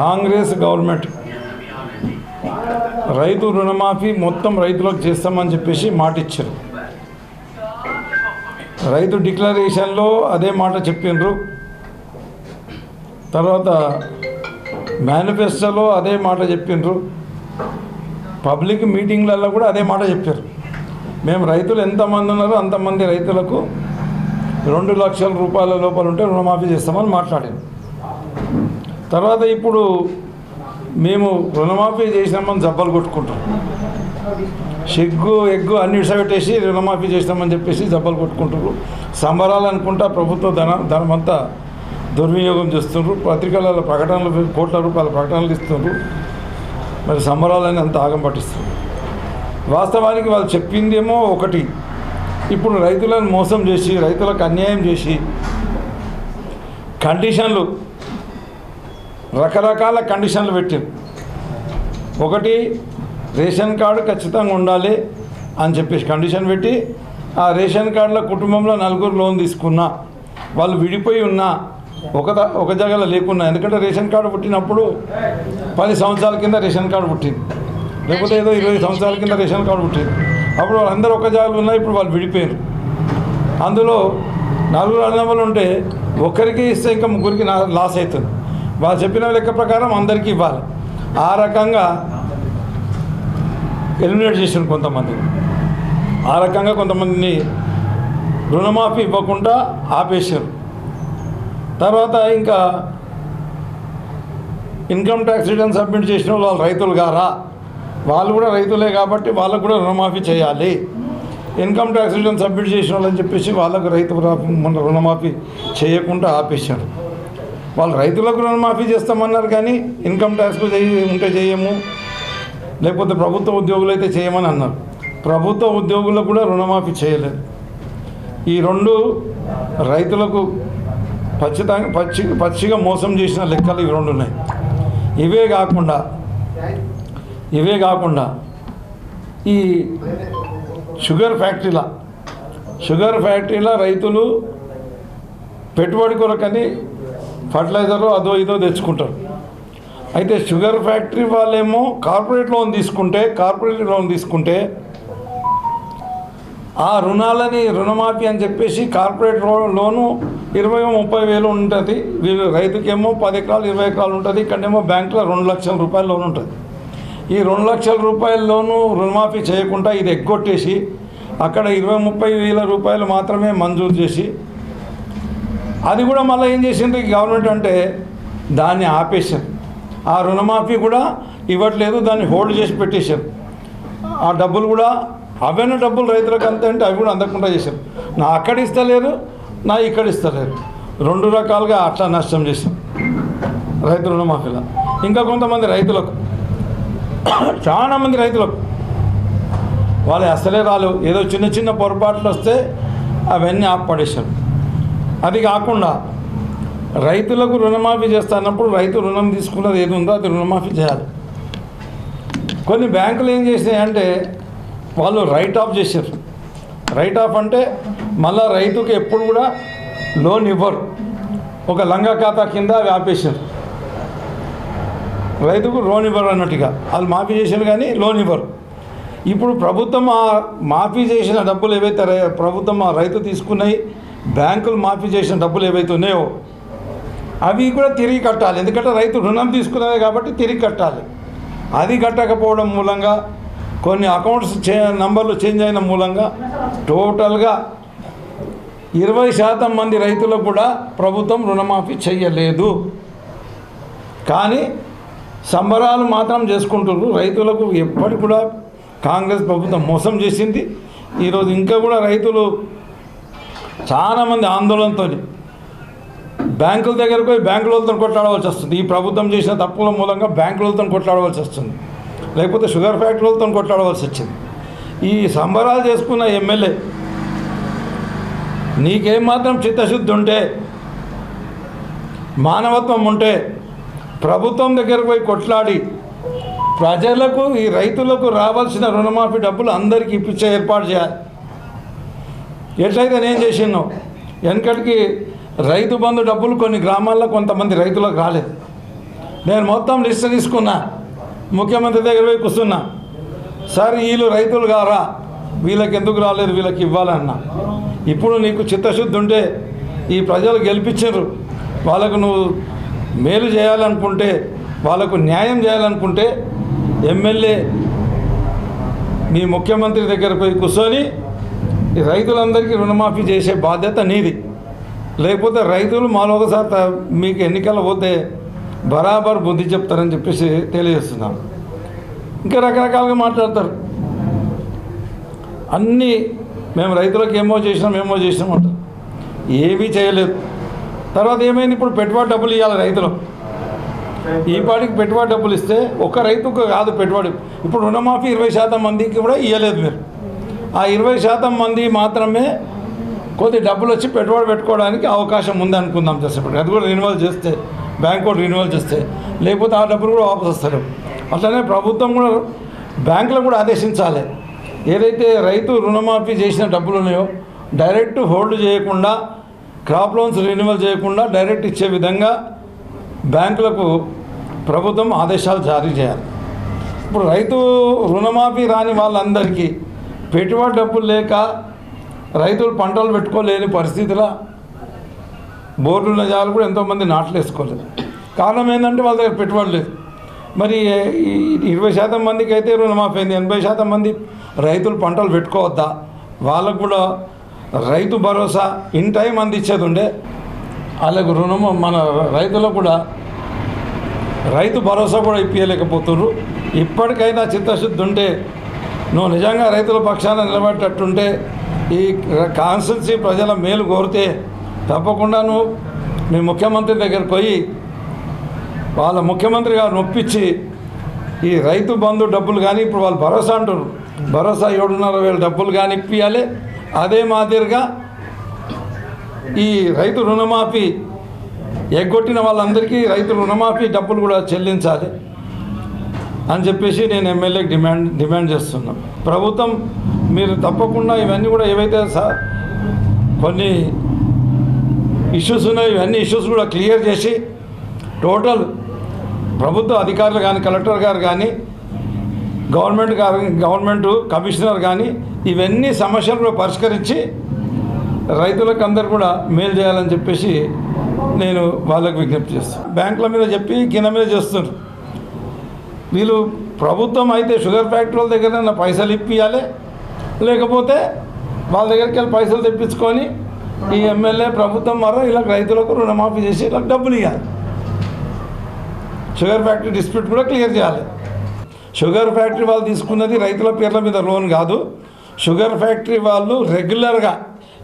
Congress government రైతు రుణమాఫీ మొత్తం రైతులకు చేస్తామని చెప్పేసి మాట ఇచ్చారు రైతు డిక్లరేషన్లో అదే మాట చెప్పిండ్రు తర్వాత మేనిఫెస్టోలో అదే మాట చెప్పిండ్రు పబ్లిక్ మీటింగ్లలో కూడా అదే మాట చెప్పారు మేము రైతులు ఎంతమంది ఉన్నారో అంతమంది రైతులకు రెండు లక్షల రూపాయల లోపల ఉంటే రుణమాఫీ చేస్తామని మాట్లాడారు తర్వాత ఇప్పుడు మేము రుణమాఫీ చేసినామని జబ్బలు కొట్టుకుంటాం సెగ్గు ఎగ్గు అన్ని విషయపెట్టేసి రుణమాఫీ చేసినామని చెప్పేసి జబ్బలు కొట్టుకుంటారు సంబరాలు అనుకుంటా ప్రభుత్వ ధన ధనమంతా దుర్వినియోగం చేస్తున్నారు పత్రికలలో ప్రకటనలు కోట్ల రూపాయల ప్రకటనలు ఇస్తున్నారు మరి సంబరాలని అంత ఆగం పట్టిస్తున్నారు వాస్తవానికి వాళ్ళు చెప్పిందేమో ఒకటి ఇప్పుడు రైతులను మోసం చేసి రైతులకు అన్యాయం చేసి కండిషన్లు రకరకాల కండిషన్లు పెట్టారు ఒకటి రేషన్ కార్డు ఖచ్చితంగా ఉండాలి అని చెప్పేసి కండిషన్ పెట్టి ఆ రేషన్ కార్డులో కుటుంబంలో నలుగురు లోన్ తీసుకున్నా వాళ్ళు విడిపోయి ఉన్నా ఒక ఒక జగల లేకున్నా ఎందుకంటే రేషన్ కార్డు పుట్టినప్పుడు పది సంవత్సరాల కింద రేషన్ కార్డు పుట్టింది లేకపోతే ఏదో ఇరవై సంవత్సరాల కింద రేషన్ కార్డు పుట్టింది అప్పుడు వాళ్ళందరూ ఒక జాగాలు ఉన్నా ఇప్పుడు వాళ్ళు విడిపోయారు అందులో నలుగురు అన్నములు ఉంటే ఒక్కరికి ఇస్తే ఇంకా ముగ్గురికి లాస్ అవుతుంది వాళ్ళు చెప్పిన లెక్క ప్రకారం అందరికీ ఇవ్వాలి ఆ రకంగా ఎలిమినేట్ చేసిన కొంతమంది ఆ రకంగా కొంతమందిని రుణమాఫీ ఇవ్వకుండా ఆపేశారు తర్వాత ఇంకా ఇన్కమ్ ట్యాక్స్ రిటర్న్ సబ్మిట్ చేసిన వాళ్ళు రైతులు గారా వాళ్ళు కూడా రైతులే కాబట్టి వాళ్ళకు కూడా రుణమాఫీ చేయాలి ఇన్కమ్ ట్యాక్స్ రిటర్న్ సబ్మిట్ చేసిన వాళ్ళని చెప్పేసి వాళ్ళకు రైతు రుణమాఫీ చేయకుండా ఆపేశారు వాళ్ళు రైతులకు రుణమాఫీ చేస్తామన్నారు కానీ ఇన్కమ్ ట్యాక్స్కు చేయి ఉంటే చేయము లేకపోతే ప్రభుత్వ ఉద్యోగులు అయితే చేయమని అన్నారు ప్రభుత్వ ఉద్యోగులకు కూడా రుణమాఫీ చేయలేదు ఈ రెండు రైతులకు పచ్చితంగా పచ్చి పచ్చిగా మోసం చేసిన లెక్కలు ఇవి రెండు ఉన్నాయి ఇవే కాకుండా ఇవే కాకుండా ఈ షుగర్ ఫ్యాక్టరీల షుగర్ ఫ్యాక్టరీల రైతులు పెట్టుబడి కొరకని ఫర్టిలైజర్ అదో ఇదో తెచ్చుకుంటారు అయితే షుగర్ ఫ్యాక్టరీ వాళ్ళేమో కార్పొరేట్ లోన్ తీసుకుంటే కార్పొరేట్ లోన్ తీసుకుంటే ఆ రుణాలని రుణమాఫీ అని చెప్పేసి కార్పొరేట్ లోను ఇరవై ముప్పై వేలు ఉంటుంది వీళ్ళు రైతుకేమో పది ఎకరాలు ఇరవై ఎకరాలు ఉంటుంది ఇక్కడేమో బ్యాంకులో రెండు లక్షల రూపాయల లోన్ ఉంటుంది ఈ రెండు లక్షల రూపాయల లోను రుణమాఫీ చేయకుండా ఇది ఎగ్గొట్టేసి అక్కడ ఇరవై ముప్పై వేల రూపాయలు మాత్రమే మంజూరు చేసి అది కూడా మళ్ళీ ఏం చేసింది గవర్నమెంట్ అంటే దాన్ని ఆపేశారు ఆ రుణమాఫీ కూడా ఇవ్వట్లేదు దాన్ని హోల్డ్ చేసి పెట్టేశారు ఆ డబ్బులు కూడా అవైన డబ్బులు రైతులకు అంతే అంటే అవి కూడా అందకుండా చేశారు నా అక్కడ ఇస్తలేరు నా ఇక్కడ ఇస్తలేరు రెండు రకాలుగా అట్లా నష్టం చేశాం రైతు రుణమాఫీలో ఇంకా కొంతమంది రైతులకు చాలామంది రైతులకు వాళ్ళు అసలే రాలేదు ఏదో చిన్న చిన్న పొరపాట్లు వస్తే అవన్నీ ఆపడేశారు అది కాకుండా రైతులకు రుణమాఫీ చేస్తానప్పుడు రైతు రుణం తీసుకున్నది ఏది ఉందో అది రుణమాఫీ చేయాలి కొన్ని బ్యాంకులు ఏం చేసినాయంటే వాళ్ళు రైట్ ఆఫ్ చేశారు రైట్ ఆఫ్ అంటే మళ్ళీ రైతుకు ఎప్పుడు కూడా లోన్ ఇవ్వరు ఒక లంగా ఖాతా కింద అవి ఆపేశారు రైతుకు లోన్ ఇవ్వరు అన్నట్టుగా వాళ్ళు మాఫీ చేశారు కానీ లోన్ ఇవ్వరు ఇప్పుడు ప్రభుత్వం ఆ మాఫీ చేసిన డబ్బులు ఏవైతే ప్రభుత్వం ఆ రైతు తీసుకున్నాయి బ్యాంకులు మాఫీ చేసిన డబ్బులు ఏవైతే ఉన్నాయో అవి కూడా తిరిగి కట్టాలి ఎందుకంటే రైతు రుణం తీసుకున్నది కాబట్టి తిరిగి కట్టాలి అది కట్టకపోవడం మూలంగా కొన్ని అకౌంట్స్ చే నంబర్లు చేంజ్ అయిన మూలంగా టోటల్గా ఇరవై శాతం మంది రైతులకు కూడా ప్రభుత్వం రుణమాఫీ చేయలేదు కానీ సంబరాలు మాత్రం చేసుకుంటున్నారు రైతులకు ఎప్పటికి కూడా కాంగ్రెస్ ప్రభుత్వం మోసం చేసింది ఈరోజు ఇంకా కూడా రైతులు చాలామంది ఆందోళనతో బ్యాంకుల దగ్గరకు పోయి బ్యాంకులతో కొట్లాడవలసి వస్తుంది ఈ ప్రభుత్వం చేసిన తప్పుల మూలంగా బ్యాంకులతో కొట్లాడవలసి వస్తుంది లేకపోతే షుగర్ ఫ్యాక్టరీలతో కొట్లాడవలసి వచ్చింది ఈ సంబరాలు చేసుకున్న ఎమ్మెల్యే నీకేం మాత్రం చిత్తశుద్ధి ఉంటే మానవత్వం ఉంటే ప్రభుత్వం దగ్గరకు పోయి కొట్లాడి ప్రజలకు ఈ రైతులకు రావాల్సిన రుణమాఫీ డబ్బులు అందరికీ ఇప్పించే ఏర్పాటు చేయాలి ఎట్లయితే నేను చేసిండో వెనకటికి రైతు బంధు డబ్బులు కొన్ని గ్రామాల్లో కొంతమంది రైతులకు రాలేదు నేను మొత్తం లిస్ట్ తీసుకున్నా ముఖ్యమంత్రి దగ్గర పోయి కూర్చున్నా సార్ వీళ్ళు రైతులు కారా వీళ్ళకి ఎందుకు రాలేదు వీళ్ళకి ఇవ్వాలన్నా ఇప్పుడు నీకు చిత్తశుద్ధి ఉంటే ఈ ప్రజలు గెలిపించరు వాళ్ళకు నువ్వు మేలు చేయాలనుకుంటే వాళ్ళకు న్యాయం చేయాలనుకుంటే ఎమ్మెల్యే మీ ముఖ్యమంత్రి దగ్గర పోయి కూర్చొని ఈ రైతులందరికీ రుణమాఫీ చేసే బాధ్యత నీది లేకపోతే రైతులు మాలో ఒకసారి మీకు ఎన్నికల పోతే బరాబర్ బుద్ధి చెప్తారని చెప్పేసి తెలియజేస్తున్నాం ఇంకా రకరకాలుగా మాట్లాడతారు అన్నీ మేము రైతులకు ఏమో చేసినాం ఏమో చేసినాం అంటారు ఏమీ చేయలేదు తర్వాత ఏమైంది ఇప్పుడు పెట్టుబడి డబ్బులు ఇవ్వాలి రైతులు ఈ పాటికి పెట్టుబడి డబ్బులు ఇస్తే ఒక రైతుకు కాదు పెట్టుబడి ఇప్పుడు రుణమాఫీ ఇరవై శాతం మందికి కూడా ఇవ్వలేదు మీరు ఆ ఇరవై శాతం మంది మాత్రమే కొద్ది డబ్బులు వచ్చి పెట్టుబడి పెట్టుకోవడానికి అవకాశం ఉంది అనుకుందాం చేసేప్పటికి అది కూడా రినివల్ చేస్తే బ్యాంక్ కూడా రినివల్ చేస్తే లేకపోతే ఆ డబ్బులు కూడా వాపసు వస్తారు అట్లనే ప్రభుత్వం కూడా బ్యాంకులకు కూడా ఆదేశించాలి ఏదైతే రైతు రుణమాఫీ చేసిన డబ్బులు ఉన్నాయో డైరెక్ట్ హోల్డ్ చేయకుండా క్రాప్ లోన్స్ రినివల్ చేయకుండా డైరెక్ట్ ఇచ్చే విధంగా బ్యాంకులకు ప్రభుత్వం ఆదేశాలు జారీ చేయాలి ఇప్పుడు రైతు రుణమాఫీ రాని వాళ్ళందరికీ పెట్టుబడి డబ్బులు లేక రైతులు పంటలు పెట్టుకోలేని పరిస్థితిలో ఉన్న జాలు కూడా ఎంతోమంది నాట్లు వేసుకోలేదు కారణం ఏంటంటే వాళ్ళ దగ్గర పెట్టుబడి లేదు మరి ఇరవై శాతం మందికి అయితే రుణమాఫీ అయింది ఎనభై శాతం మంది రైతులు పంటలు పెట్టుకోవద్దా వాళ్ళకు కూడా రైతు భరోసా ఇన్ టైం అందించేది ఉండే వాళ్ళకు రుణము మన రైతులకు కూడా రైతు భరోసా కూడా ఇప్పించలేకపోతున్నారు ఇప్పటికైనా చిత్తశుద్ధి ఉంటే నువ్వు నిజంగా రైతుల పక్షాన నిలబడేటట్టుంటే ఈ కాన్స్టిట్యున్సీ ప్రజల మేలు కోరితే తప్పకుండా నువ్వు మీ ముఖ్యమంత్రి దగ్గర పోయి వాళ్ళ ముఖ్యమంత్రి గారు నొప్పించి ఈ రైతు బంధు డబ్బులు కానీ ఇప్పుడు వాళ్ళు భరోసా అంటారు భరోసా ఏడున్నర వేల డబ్బులు కానీ ఇప్పియాలి అదే మాదిరిగా ఈ రైతు రుణమాఫీ ఎగ్గొట్టిన వాళ్ళందరికీ రైతు రుణమాఫీ డబ్బులు కూడా చెల్లించాలి అని చెప్పేసి నేను ఎమ్మెల్యేకి డిమాండ్ డిమాండ్ చేస్తున్నాను ప్రభుత్వం మీరు తప్పకుండా ఇవన్నీ కూడా ఏవైతే సార్ కొన్ని ఇష్యూస్ ఉన్నాయి ఇవన్నీ ఇష్యూస్ కూడా క్లియర్ చేసి టోటల్ ప్రభుత్వ అధికారులు కానీ కలెక్టర్ గారు కానీ గవర్నమెంట్ గారు గవర్నమెంట్ కమిషనర్ కానీ ఇవన్నీ సమస్యలను పరిష్కరించి రైతులకు అందరు కూడా మేలు చేయాలని చెప్పేసి నేను వాళ్ళకు విజ్ఞప్తి చేస్తాను బ్యాంకుల మీద చెప్పి కింద మీద చేస్తున్నారు వీళ్ళు ప్రభుత్వం అయితే షుగర్ ఫ్యాక్టరీల దగ్గరైనా పైసలు ఇప్పియాలి లేకపోతే వాళ్ళ దగ్గరికి వెళ్ళి పైసలు తెప్పించుకొని ఈ ఎమ్మెల్యే ప్రభుత్వం మరో ఇలా రైతులకు రుణమాఫీ చేసి ఇలా డబ్బులు ఇవ్వాలి షుగర్ ఫ్యాక్టరీ డిస్ప్యూట్ కూడా క్లియర్ చేయాలి షుగర్ ఫ్యాక్టరీ వాళ్ళు తీసుకున్నది రైతుల పేర్ల మీద లోన్ కాదు షుగర్ ఫ్యాక్టరీ వాళ్ళు రెగ్యులర్గా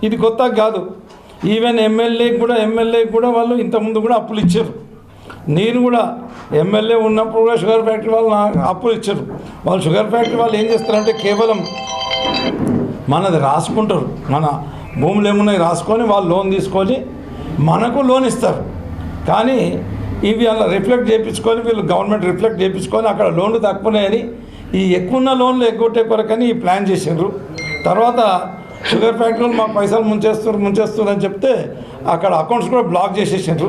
ఇది కొత్త కాదు ఈవెన్ ఎమ్మెల్యేకి కూడా ఎమ్మెల్యేకి కూడా వాళ్ళు ఇంతకుముందు కూడా అప్పులు ఇచ్చారు నేను కూడా ఎమ్మెల్యే ఉన్నప్పుడు కూడా షుగర్ ఫ్యాక్టరీ వాళ్ళు అప్పులు ఇచ్చారు వాళ్ళు షుగర్ ఫ్యాక్టరీ వాళ్ళు ఏం చేస్తారంటే కేవలం మనది రాసుకుంటారు మన భూములు ఏమున్నాయి రాసుకొని వాళ్ళు లోన్ తీసుకొని మనకు లోన్ ఇస్తారు కానీ ఇవి అలా రిఫ్లెక్ట్ చేయించుకొని వీళ్ళు గవర్నమెంట్ రిఫ్లెక్ట్ చేయించుకొని అక్కడ లోన్లు తక్కువన్నాయని ఈ ఎక్కువ ఉన్న లోన్లు ఎగ్గొట్టే కొరకని ఈ ప్లాన్ చేసిండ్రు తర్వాత షుగర్ ఫ్యాక్టరీలు మాకు పైసలు ముంచేస్తారు ముంచేస్తారు అని చెప్తే అక్కడ అకౌంట్స్ కూడా బ్లాక్ చేసేసారు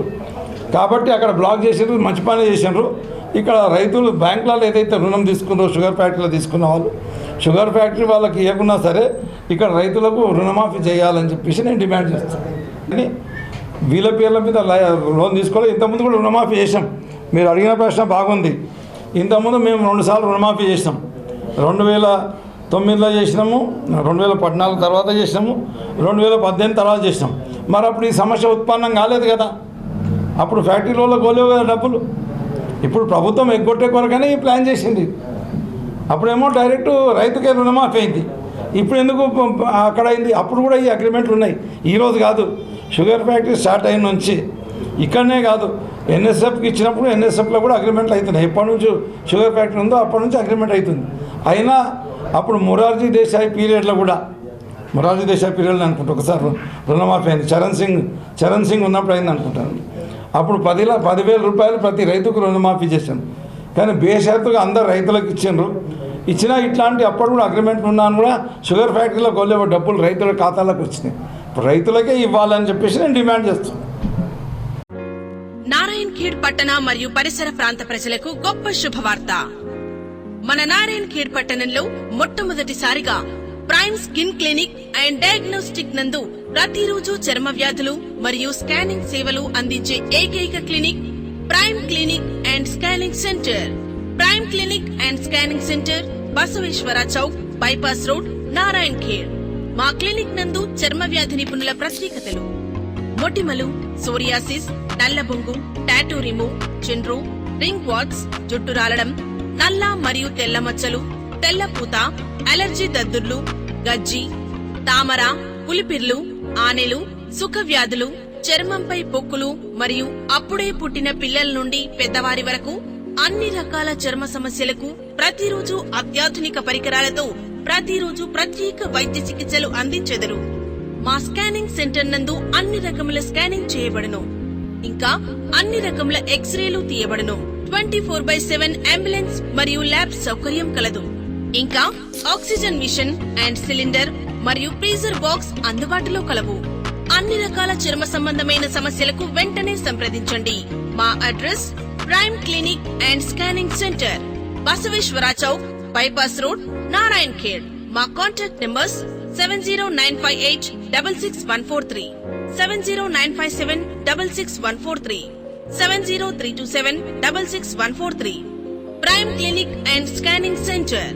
కాబట్టి అక్కడ బ్లాక్ చేసినారు మంచి పని చేశారు ఇక్కడ రైతులు బ్యాంకులలో ఏదైతే రుణం తీసుకున్నారో షుగర్ ఫ్యాక్టరీలో తీసుకున్న వాళ్ళు షుగర్ ఫ్యాక్టరీ వాళ్ళకి ఇవ్వకున్నా సరే ఇక్కడ రైతులకు రుణమాఫీ చేయాలని చెప్పేసి నేను డిమాండ్ చేస్తాను కానీ వీళ్ళ పేర్ల మీద లోన్ తీసుకోవాలి ఇంతకుముందు కూడా రుణమాఫీ చేసాం మీరు అడిగిన ప్రశ్న బాగుంది ఇంతకుముందు మేము రెండుసార్లు రుణమాఫీ చేసినాం రెండు వేల తొమ్మిదిలో చేసినాము రెండు వేల పద్నాలుగు తర్వాత చేసినాము రెండు వేల పద్దెనిమిది తర్వాత చేసినాం మరి అప్పుడు ఈ సమస్య ఉత్పన్నం కాలేదు కదా అప్పుడు ఫ్యాక్టరీలో గోలేవు కదా డబ్బులు ఇప్పుడు ప్రభుత్వం ఎగ్గొట్టే కొరకనే ఈ ప్లాన్ చేసింది అప్పుడేమో డైరెక్ట్ రైతుకే రుణమాఫీ అయింది ఇప్పుడు ఎందుకు అక్కడ అయింది అప్పుడు కూడా ఈ అగ్రిమెంట్లు ఉన్నాయి ఈరోజు కాదు షుగర్ ఫ్యాక్టరీ స్టార్ట్ అయిన నుంచి ఇక్కడనే కాదు ఎన్ఎస్ఎఫ్కి ఇచ్చినప్పుడు ఎన్ఎస్ఎఫ్లో కూడా అగ్రిమెంట్లు అవుతున్నాయి ఎప్పటి నుంచి షుగర్ ఫ్యాక్టరీ ఉందో అప్పటి నుంచి అగ్రిమెంట్ అవుతుంది అయినా అప్పుడు మొరార్జీ దేశాయ్ పీరియడ్లో కూడా మొరార్జీ దేశాయ్ పీరియడ్లో అనుకుంటా ఒకసారి రుణమాఫీ అయింది చరణ్ సింగ్ చరణ్ సింగ్ ఉన్నప్పుడు అయింది అనుకుంటాను అప్పుడు పది పదివేల రూపాయలు ప్రతి రైతుకు రుణమాఫీ చేశాను కానీ బేషరతుగా అందరు రైతులకు ఇచ్చిండ్రు ఇచ్చినా ఇట్లాంటి అప్పుడు కూడా అగ్రిమెంట్ ఉన్నాను కూడా షుగర్ ఫ్యాక్టరీలో కొల్లే డబ్బులు రైతుల ఖాతాలకు వచ్చినాయి ఇప్పుడు రైతులకే ఇవ్వాలని చెప్పేసి నేను డిమాండ్ చేస్తున్నాను నారాయణ్ ఖేడ్ పట్టణ మరియు పరిసర ప్రాంత ప్రజలకు గొప్ప శుభవార్త మన నారాయణ్ ఖేడ్ పట్టణంలో మొట్టమొదటిసారిగా prime skin clinic and diagnostic నందు ప్రతిరోజు చర్మ వ్యాధులు మరియు స్కానింగ్ సేవలు అందించే ఏకైక clinic prime clinic and scanning centre prime clinic and scanning centre Basaveshwara Chowk bypass road Narayankhed మా క్లినిక్ నందు చర్మ వ్యాధి నిపుణుల ప్రత్యేకతలు మొటిమలు సోరియాసిస్ బొంగు టాటూ రిమూవ్ చిండ్రు రింగ్ వాట్స్ జుట్టు రాలడం నల్ల మరియు తెల్ల మచ్చలు తెల్ల పూత అలర్జీ దద్దుర్లు గజ్జి తామర పులిపిర్లు ఆనెలు సుఖవ్యాధులు చర్మంపై పొక్కులు మరియు అప్పుడే పుట్టిన పిల్లల నుండి పెద్దవారి వరకు అన్ని రకాల చర్మ సమస్యలకు ప్రతిరోజు అత్యాధునిక పరికరాలతో ప్రతిరోజు ప్రత్యేక వైద్య చికిత్సలు అందించెదరు మా స్కానింగ్ సెంటర్ నందు అన్ని రకముల స్కానింగ్ చేయబడును ఇంకా అన్ని రకముల ఎక్స్రేలు తీయబడును twenty four by seven ambulance మరియు ల్యాబ్ సౌకర్యం కలదు ఇంకా ఆక్సిజన్ మిషన్ అండ్ సిలిండర్ మరియు ఫ్రీజర్ బాక్స్ అందుబాటులో కలవు అన్ని రకాల చర్మ సంబంధమైన సమస్యలకు వెంటనే సంప్రదించండి మా address prime clinic and scanning centre Basaveshwara Chowk bypass road Narayankhed మా contact numbers seven zero nine five eight double six one four three seven zero nine five seven double six one four three seven zero three two seven double six one four three prime clinic and scanning centre